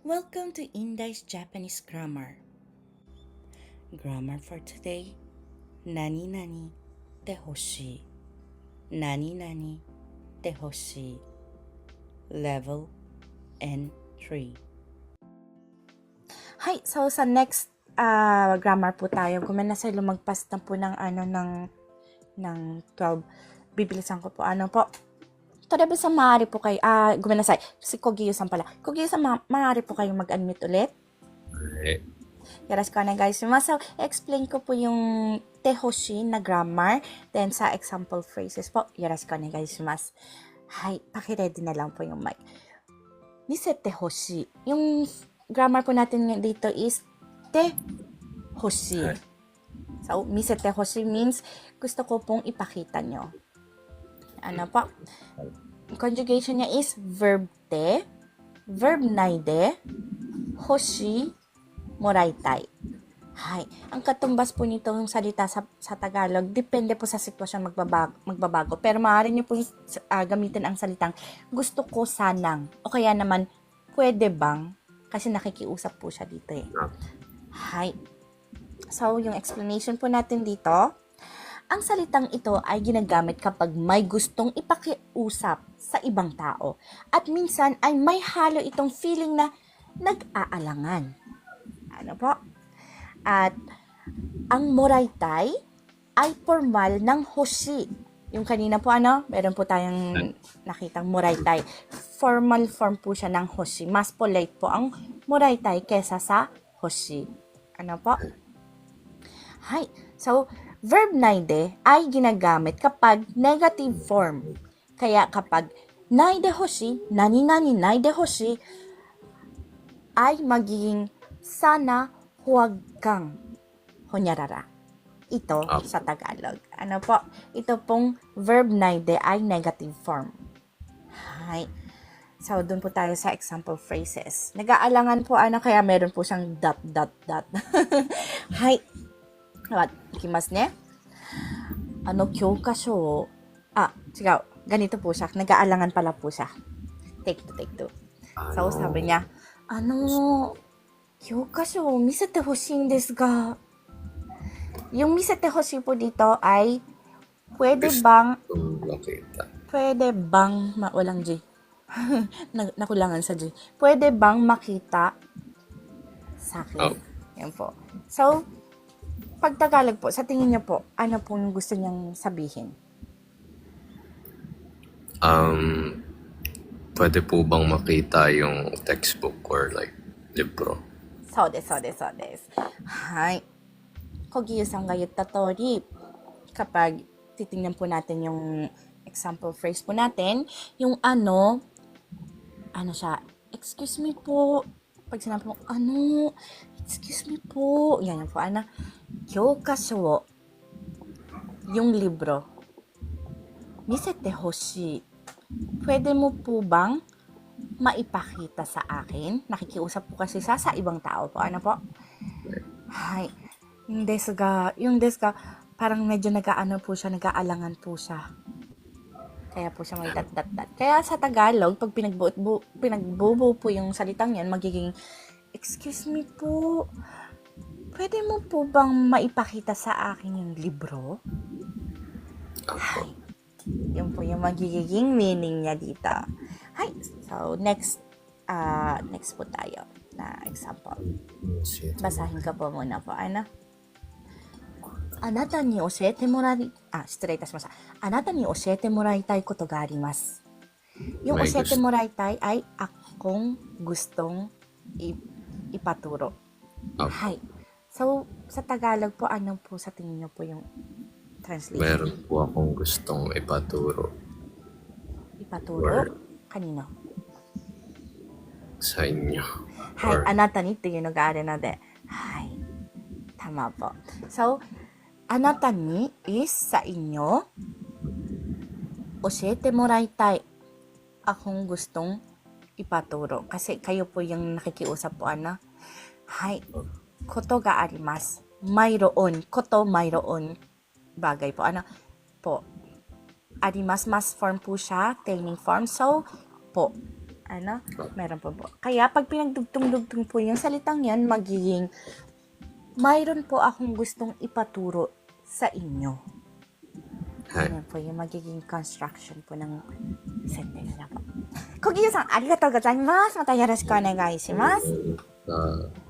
Welcome to Indai's Japanese Grammar. Grammar for today. Nani nani te hoshii. Nani nani te hoshii. Level N3. Hi, so sa next ah, grammar po tayo. Gumana sa lumagpas na po ng ano ng ng 12. Bibilisan ko po ano po. Tara sa maaari po kayo, ah, gumanasay, si Kogiyo-san pala. Kogiyo-san, ma- maaari po kayong mag-unmute ulit. Eh, Yoroshiku onegaishimasu. So, explain ko po yung tehoshi na grammar. Then, sa example phrases po, yoroshiku onegaishimasu. Hay, pakiready na lang po yung mic. Nisete hoshi. Yung grammar po natin dito is te hoshi.So, misete hoshi means gusto ko pong ipakita nyo. Ano po? Conjugation niya is verb te, verb naide, hoshi, moraitai. Hay. Ang katumbas po nito yung salita sa, sa Tagalog, depende po sa sitwasyon magbabago. magbabago. Pero maaari niyo po ah, gamitin ang salitang gusto ko sanang. O kaya naman, pwede bang? Kasi nakikiusap po siya dito eh. Ah. Hay. So, yung explanation po natin dito, ang salitang ito ay ginagamit kapag may gustong ipakiusap sa ibang tao. At minsan ay may halo itong feeling na nag-aalangan. Ano po? At ang moraitai ay formal ng hoshi. Yung kanina po ano, meron po tayong nakitang moraitai. Formal form po siya ng hoshi. Mas polite po ang moraitai kesa sa hoshi. Ano po? Hi. So, verb naide ay ginagamit kapag negative form. Kaya kapag naide hoshi, nani nani naide hoshi, ay magiging sana huwag kang hunyarara. Ito Ah. sa Tagalog. Ano po? Ito pong verb naide ay negative form. Hi. So, doon po tayo sa example phrases. Nag-aalangan po ano, kaya meron po siyang dot, dot, dot. Hi. What? Ikimasu ne. Ano, kyokasho wo- Ah, sigaw. Ganito po siya. Nag-aalangan pala po siya. Take two, take two. So, ano, sabi niya, ano, 教科書を見せてほしいんですが、yung 見せてほしいpo dito ay, pwede Gusto- bang, kung makita. pwede bang, ma, walang G. Na- Nakulangan sa G. Pwede bang makita sa akin? Oh. Yan po. So, pag Tagalog po, sa tingin niyo po, ano po yung gusto niyang sabihin? Um, pwede po bang makita yung textbook or like libro? そうです、そうです、そうです。はい。コギユさんが言った通り、kapag titingnan po natin yung example phrase po natin, yung ano, ano siya, excuse me po, pag sinabi mo, ano, excuse me po, yan yan po, ano, 教科書を yung libro, 見せてほしい。Pwede mo po bang maipakita sa akin. Nakikiusap po kasi siya sa ibang tao po. Ano po? Hay. Yung desu ga, yung desu ga, parang medyo nag-aano po siya, nag-aalangan po siya. Kaya po siya may dat dat dat. Kaya sa Tagalog, pag pinagbuo, bu, pinagbubo po yung salitang yan, magiging, Excuse me po, pwede mo po bang maipakita sa akin yung libro? Hay. Yun po yung magiging meaning niya dito. Hi. So, next, uh, next po tayo na example. Basahin ka po muna po. Ano? あなたに教えてもらい、あ、失礼いたしました。あなたに教えてもらいたいことがあります。Yung May 教えて gusto. もらいたいay akong gustong i- ipaturo. Ah, Hi. So, sa Tagalog po, ano po sa tingin niyo po yung translation? meron po akong gustong ipaturo Ipaturo? Word. Kanino? sa inyo. はい、 Or- あなたにっていうのがあるので、はい。tama po. So, あなたに is sa inyo, 教えてもらいたい. Akong gustong ipaturo. Kasi kayo po yung nakikiusap po, ano? Hay. Koto ga arimas. Mayroon. Koto mayroon. Bagay po. Ano? Po. Arimas, mas form po siya. Training form. So, po. Ano? Meron po po. Kaya pag pinagdugtong-dugtong po yung salitang yan, magiging mayroon po akong gustong ipaturo sa inyo. Hi. Yan po yung magiging construction po ng sentence na po. Kogiyo-san, arigatou gozaimasu. Mata yoroshiku onegai shimasu. Ah, Ito